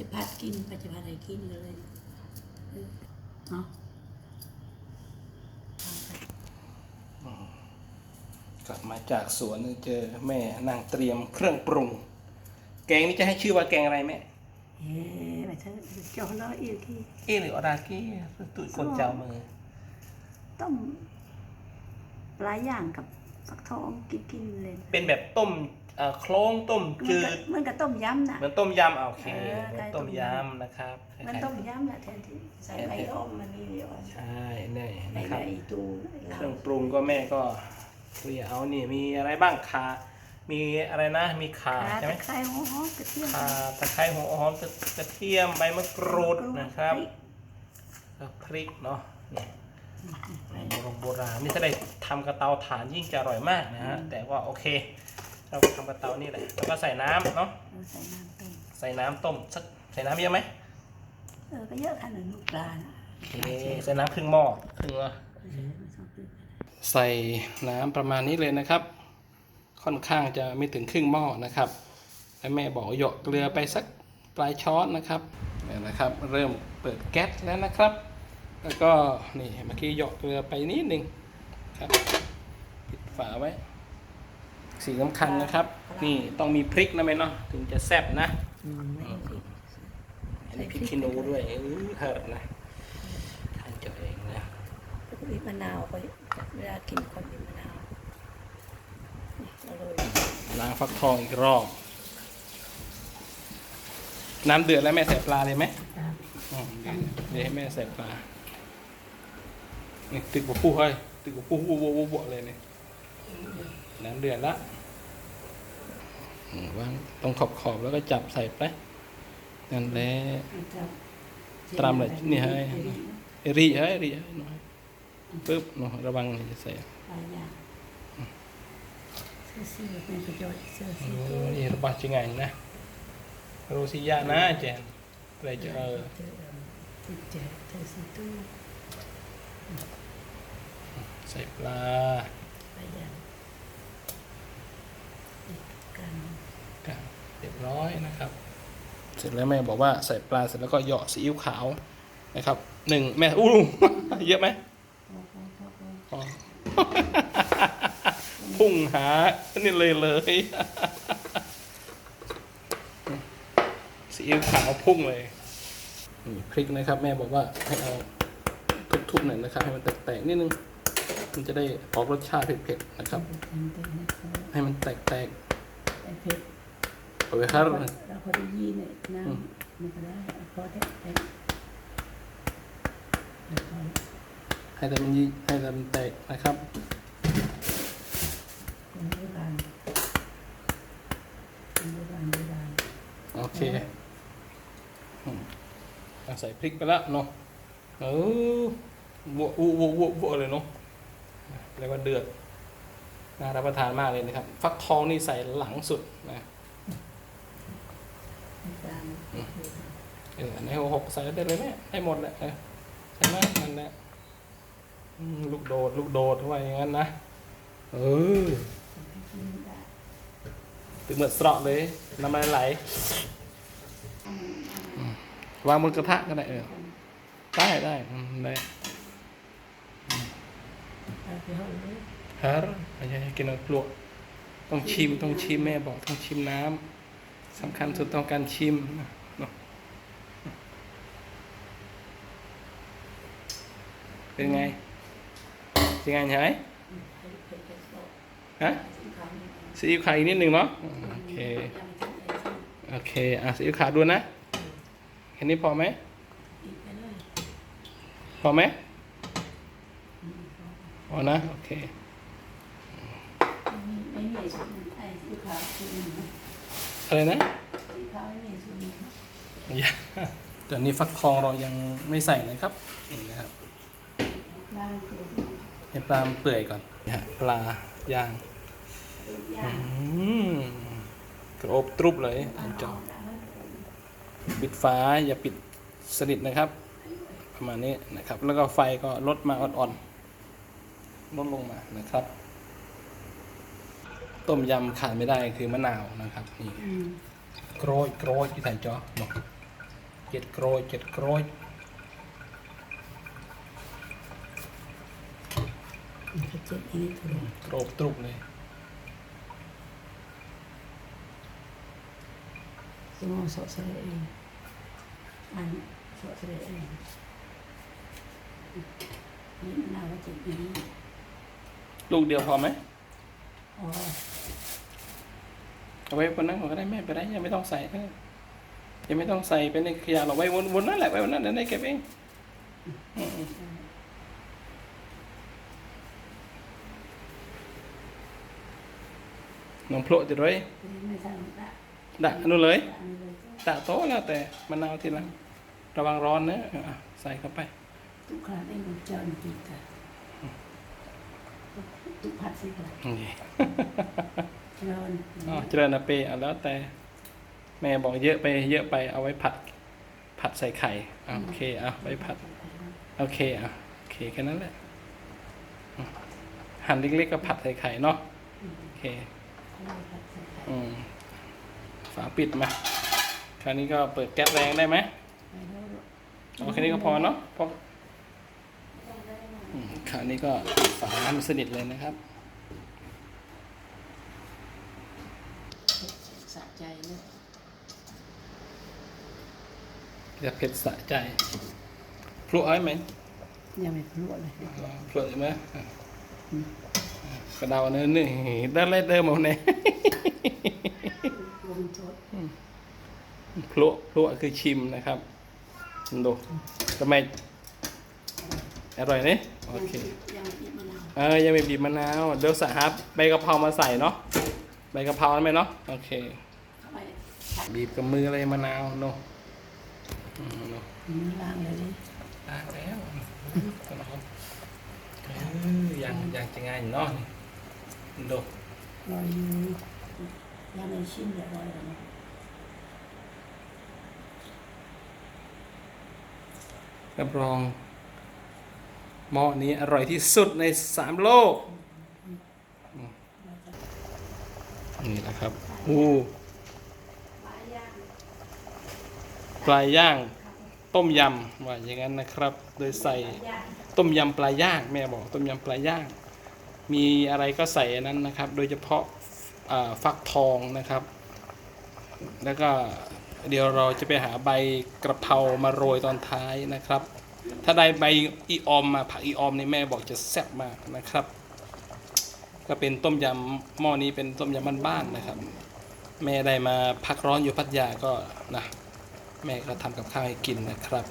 จะพัดกินปัจจุบันอะไรกินก็เลยเออเนาะกลับมาจากสวนเจอแม่นั่งเตรียมเครื่องปรุง แกงนี้จะให้ชื่อว่าแกงอะไรแม่เอ๊ะไปเถอะเจ้าล้ออีกที่เอหรืออรากี้ตุยคนเจ้ามือต้มปลาย่างกับฟักทองกินกินๆเลย เป็นแบบต้ม เอ่อโคลงต้มมันจืก็ดมันก็ต้มยำนะเหมือนต้มยำอะโอเคเออเหมือนได้ต้ต้มมยยำนะครับมันต้มยำนะแทนที่ใส่ใบอ้อมมันนี่เดียวใช่นี่ในนะครับใบตูเครื่องปรุงก็แม่ก็เรียเอานี่มีอะไรบ้างขามีอะไรนะมีขาขาใช่ไหมตะไคร้หัวหอมกระเทียมขาตะไคร้หัวหอมกระเทียมใบมะกรูดนะครับ แล้วพริกเนาะนี่โบราณโบราณนี่ถ้าได้ทำกระเตาถ่านยิ่งจะอร่อยมากนะฮะแต่ว่าโอเค เราทำกระเตานี่แหละแล้วก็ใส่น้ำเนาะเอาใส่น้ำต้มใส่น้ำต้มสักใส่น้ำเยอะไหมเออก็เยอะขนาดลูกปลานะโอเคใส่น้ำครึ่งหม้อครึ่งละเออไม่ต้องเยอะใส่น้ำประมาณนี้เลยนะครับ ค่อนข้างจะไม่ถึงครึ่งหม้อนะครับและแม่บอกหยดเกลือไปสักปลายช้อนนะครับเนี่ยนะครับ เริ่มเปิดแก๊สแล้วนะครับ แล้วก็นี่เมื่อกี้หยดเกลือไปนิดหนึ่งครับปิดฝาไว้ สีสำคัญนะครับ นี่ต้องมีพริกนะแม่เนาะถึงจะแซ่บนะอืมไม่สิอันนี้พริกขี้หนูด้วยเออเหิดนะทานเจาเองนะแล้วก็มีมะนาวก็เวลากินคนมีมะนาวนี่อร่อยล้างฟักทองอีกรอบ น้ำเดือดแล้วแม่ใส่ปลาเลยไหมครับอ๋อเดี๋ยวให้แม่ใส่ปลานี่ตึกบวปูเฮ้ยตึกบวปูบวบวบวเลยเนี่ย น้ำเดือดละอืมวางตรงขอบขอบๆแล้วก็จับใส่ไปนั่นแหละตามเลยนี่ให้เอรีเฮ้ยเอรีเฮ้ยหน่อยปึ๊บเนาะระวังนี่จะใส่หลายอย่างเสื้อสีเป็นประโยชน์เสื้อสีโอ้ตัวนี่ระบาดจังไงนะโรซิยานะเจนอะไรจะเออติดเจ็บเสื้อสีตัวใส่ปลา หลายอย่างติดกัน กันเรียบร้อยนะครับ เสร็จแล้วแม่บอกว่าใส่ปลาเสร็จแล้วก็เหยาะซีอิ๊วขาวนะครับหนึ่งแม่อู้เยอะไหมโอ้โหโอ้โหอ๋อพุ่งหานี่เลยเลยซีอิ๊วขาวพุ่งเลยนี่พริกนะครับ แม่บอกว่าให้เอาทุบๆหน่อยนะครับ ให้มันแตกๆนิดนึงมันจะได้ออกรสชาติเผ็ดๆนะครับเป็นเต็มให้เขาให้มันแตกไอ้เพชรๆ เอาไว้ครับเราพอได้ยีเนี่ยน้ำมันก็ได้พอได้ได้แล้วก็ให้แต่มันยีให้แต่มันแตกนะครับคนโบราณคนโบราณโบราณโอเคอืมเอาใส่พริกไปแล้วเนาะเออวัววัววัววัววัวเลยเนาะเรียกว่าเดือดน่ารับประทานมากเลยนะครับ ฟักทองนี่ใส่หลังสุดนะ โบราณ เอออันนี้หกใส่ได้เลยแม่ได้หมดแหละเออใช่ไหมนั่นแหละลูกโดด ลูกโดดว่าอย่างนั้นนะ เออถึงเหมือนสระเลย น้ำลายไหลวางบนกระทะก็ได้เออ ได้ได้ได้เอาไปห่อยฮะไม่ใช่กินน้ำปลวกต้องชิมต้องชิมแม่บอกต้องชิมน้ำสำคัญสุดต้องการชิมนะ เป็นไงเป็นไงใช่ไหมฮะซีอิ๊วขาวอีกนิดหนึ่งเนาะโอเคโอเคอะซีอิ๊วขาวดูนะแค่นี้พอไหมพอไหมพอนะโอเคไม่มีสูตรไอ้สีขาวสูตรนึงอะไรนะสีขาวไม่มีสูตรนึงยังแต่นี้ฟักทองเรายังไม่ใส่นะครับนี่นะครับ ล่างคือให้ปลามันเปื่อยก่อนนี่ฮะปลาย่าง ย่าอืงมกระอบตรุบเลยจอปิดฟ้าอย่าปิดสนิทนะครับ ประมาณนี้นะครับ แล้วก็ไฟก็ลดมาอ่อนๆลดลงมานะครับ ต้มยำขาดไม่ได้คือมะนาวนะครับนี่อืม โกรยโกรยที่ใส่จอเนาะเจ็ดโกรยเจ็ดโกรย มันก็เจ็บอีกถูกโกรบตรุบเลยสมองสดใสเองอันสดใสเองนี่มะนาวก็เจ็บอีกลูกเดียวพอไหมอ๋อเอาไว้บนนั้นก่อนก็ได้แม่ไปได้ยังไม่ต้องใส่เออยังไม่ต้องใส่เป็นในขยะเราไว้วนวนนั่นแหละไว้วนนั่นเดี๋ยวได้เก็บเองอืม น้องโผล่จะด้วยไม่ทำละดักนู่นเลยอันนี้เลยตะโต๊ะแล้วแต่มะนาวทีหลังระวังร้อนนะอะใส่เข้าไปทุกครั้งเองมันเจอมันกินกันทุกผัดสิค่ะนี่เจริญอ๋อเจริญนะเปย์เอาแล้วแต่ แม่บอกเยอะไปเยอะไปเอาไว้ผัด ผัดใส่ไข่อะโอเคเอาไว้ผัด โอเคอะโอเคแค่นั้นแหละอืมหั่นเล็กๆก็ผัดใส่ไข่เนาะโอเค อืมฝาปิดมา คราวนี้ก็เปิดแก๊สแรงได้ไหมเอาแค่นี้ก็พอเนาะพออืมคราวนี้ก็ฝาให้มันสนิทเลยนะครับสะใจเลยจะเผ็ดสะใจพลุเอาไหมยังไม่พลุเลยพลุไหม อะกระเดาเนื้อนี่ได้เลยเดิมเอาเนี่ยวงจดพลุพลุคือชิมนะครับดูทำไมอร่อยนี่โอเคยังอีกมะนาวเออยังไม่บีบมะนาวเดี๋ยวสะฮับใบกะเพรามาใส่เนาะใบกะเพราได้ไหมเนาะโอเคเข้าไปบีบกับมือเลยมะนาวเนาะอืมเนาะมือล้างเลยดิล้างแล้วก็ร้อนเออยังยังจะง่ายอยู่เนาะ นี่ดูรอยอยู่ยังไม่ชิมเรียบร้อยแล้วนะรับรองหม้อนี้อร่อยที่สุดในสามโลกอืมนี่นะครับอู้ปลาย่าง ต้มยำว่าอย่างนั้นนะครับ โดยใส่ต้มยำปลาย่าง แม่บอกต้มยำปลาย่าง มีอะไรก็ใส่นั้นนะครับ โดยเฉพาะฟักทองนะครับ แล้วก็เดี๋ยวเราจะไปหาใบกระเพรามาโรยตอนท้ายนะครับ ถ้าได้ใบอีออมมาผักอีออมนี่แม่บอกจะแซ่บมากนะครับ ก็เป็นต้มยำหม้อนี้เป็นต้มยำบ้านๆนะครับ แม่ได้มาพักร้อนอยู่พัทยาก็นะแม่ก็ทำกับข้าวให้กินนะครับ